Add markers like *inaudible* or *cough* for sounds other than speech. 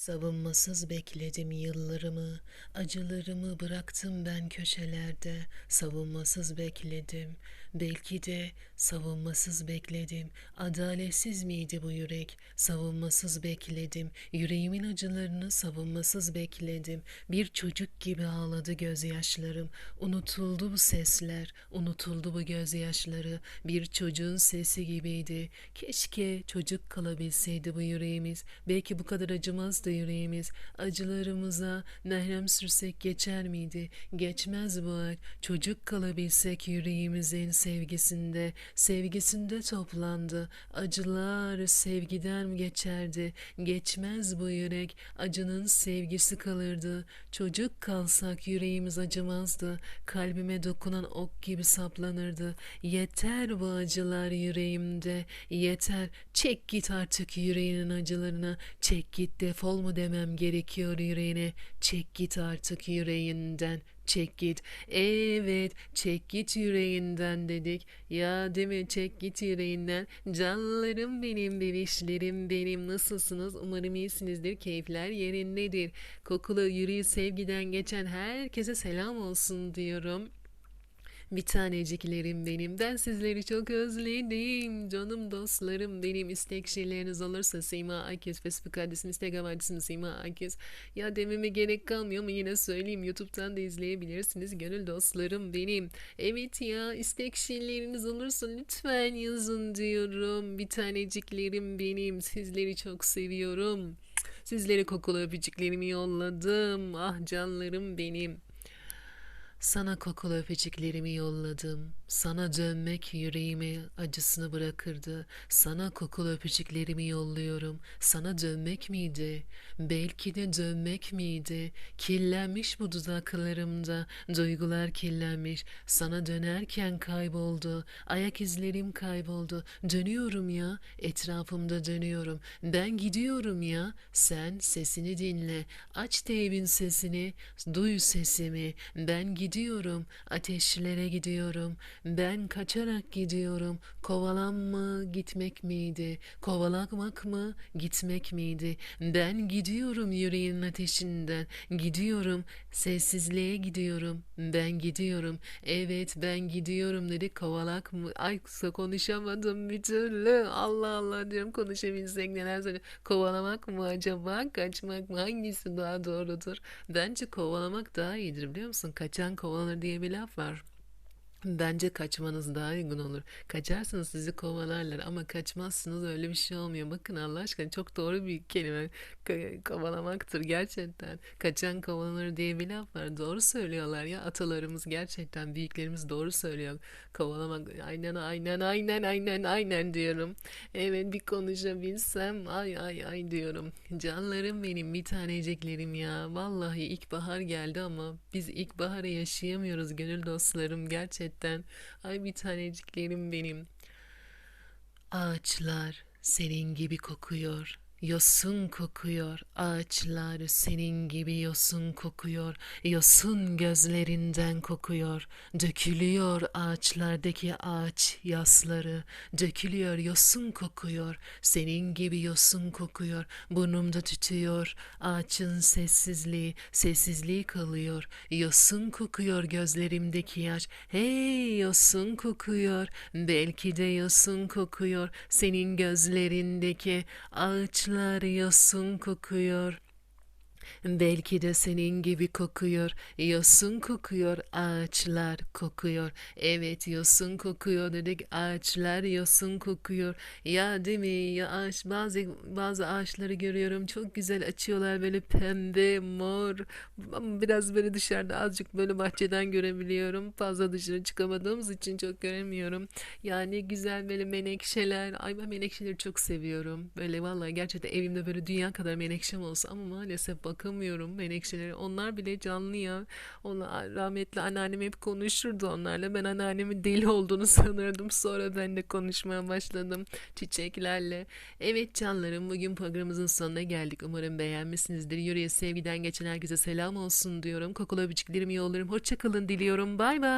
Savunmasız bekledim yıllarımı, acılarımı bıraktım ben köşelerde. Savunmasız bekledim, belki de savunmasız bekledim. Adaletsiz miydi bu yürek? Savunmasız bekledim, yüreğimin acılarını savunmasız bekledim. Bir çocuk gibi ağladı gözyaşlarım. Unutuldu bu sesler, unutuldu bu gözyaşları. Bir çocuğun sesi gibiydi. Keşke çocuk kalabilseydi bu yüreğimiz. Belki bu kadar acımazdı yüreğimiz. Acılarımıza merhem sürsek geçer miydi? Geçmez bu aşk. Çocuk kalabilsek yüreğimizin sevgisinde, sevgisinde toplandı. Acılar sevgiden geçerdi. Geçmez bu yürek. Acının sevgisi kalırdı. Çocuk kalsak yüreğimiz acımazdı. Kalbime dokunan ok gibi saplanırdı. Yeter bu acılar yüreğimde. Yeter. Çek git artık yüreğinin acılarına. Çek git defol mu demem gerekiyor yüreğine. Çek git artık yüreğinden. Çek git. Evet, çek git yüreğinden dedik. Ya değil mi? Çek git yüreğinden. Canlarım benim, bebişlerim benim. Nasılsınız? Umarım iyisinizdir. Keyifler yerindedir. Kokulu yüreği sevgiden geçen herkese selam olsun diyorum. Bir taneciklerim benim. Ben sizleri çok özledim. Canım dostlarım benim. istek şeyleriniz olursa Sima Akyüz. Facebook adresim, Instagram adresim Sima Akyüz. Ya dememe gerek kalmıyor ama yine söyleyeyim. YouTube'dan da izleyebilirsiniz. Gönül dostlarım benim. Evet ya istek şeyleriniz olursa lütfen yazın diyorum. Bir taneciklerim benim. Sizleri çok seviyorum. Sizlere kokulu öpücüklerimi yolladım. Ah canlarım benim. Sana kokulu öpücüklerimi yolladım. Sana dönmek yüreğime acısını bırakırdı. Sana kokulu öpücüklerimi yolluyorum. Sana dönmek miydi? Belki de dönmek miydi? Kirlenmiş bu dudaklarımda. Duygular kirlenmiş. Sana dönerken kayboldu. Ayak izlerim kayboldu. Dönüyorum ya. Etrafımda dönüyorum. Ben gidiyorum ya. Sen sesini dinle. Aç teybin sesini. Duy sesimi. Ben gidiyorum gidiyorum, ateşlere gidiyorum. Ben kaçarak gidiyorum. Kovalanma gitmek miydi? Kovalamak mı gitmek miydi? Ben gidiyorum yüreğin ateşinden. Gidiyorum, sessizliğe gidiyorum. Ben gidiyorum. Evet ben gidiyorum dedi. Kovalak mı? Ay konuşamadım bir türlü. Allah Allah diyorum konuşabilsek neler söylüyor. Kovalamak mı acaba? Kaçmak mı? Hangisi daha doğrudur? Bence kovalamak daha iyidir biliyor musun? Kaçan kovalanır diye bir laf var. Bence kaçmanız daha uygun olur. Kaçarsanız sizi kovalarlar ama kaçmazsınız öyle bir şey olmuyor. Bakın Allah aşkına çok doğru bir kelime. Kovalamaktır gerçekten. Kaçan kovalanır diye bir laf var. Doğru söylüyorlar ya atalarımız gerçekten büyüklerimiz doğru söylüyor. Kovalamak aynen aynen aynen aynen aynen diyorum. Evet bir konuşabilsem ay ay ay diyorum. Canlarım benim bir taneciklerim ya. Vallahi ilkbahar geldi ama biz ilkbaharı yaşayamıyoruz gönül dostlarım gerçekten gerçekten. Ay bir taneciklerim benim. Ağaçlar senin gibi kokuyor. Yosun kokuyor, ağaçlar senin gibi yosun kokuyor, yosun gözlerinden kokuyor, dökülüyor ağaçlardaki ağaç yasları, dökülüyor yosun kokuyor, senin gibi yosun kokuyor, burnumda tütüyor, ağaçın sessizliği, sessizliği kalıyor, yosun kokuyor gözlerimdeki yaş, hey yosun kokuyor, belki de yosun kokuyor, senin gözlerindeki ağaç Ağaçlar yosun kokuyor. Belki de senin gibi kokuyor. Yosun kokuyor, ağaçlar kokuyor. Evet yosun kokuyor dedik. Ağaçlar yosun kokuyor. Ya değil mi? Ya ağaç bazı bazı ağaçları görüyorum. Çok güzel açıyorlar böyle pembe, mor. Biraz böyle dışarıda azıcık böyle bahçeden görebiliyorum. Fazla dışarı çıkamadığımız için çok göremiyorum. Yani güzel böyle menekşeler. Ay ben menekşeleri çok seviyorum. Böyle vallahi gerçekten evimde böyle dünya kadar menekşem olsa ama maalesef bakın bakamıyorum menekşeleri. Onlar bile canlı ya. Onlar, rahmetli anneannem hep konuşurdu onlarla. Ben anneannemin deli olduğunu *laughs* sanırdım. Sonra ben de konuşmaya başladım çiçeklerle. Evet canlarım bugün programımızın sonuna geldik. Umarım beğenmişsinizdir. Yüreğe sevgiden geçen herkese selam olsun diyorum. Kokulu öpücüklerimi yollarım. Hoşçakalın diliyorum. Bay bay.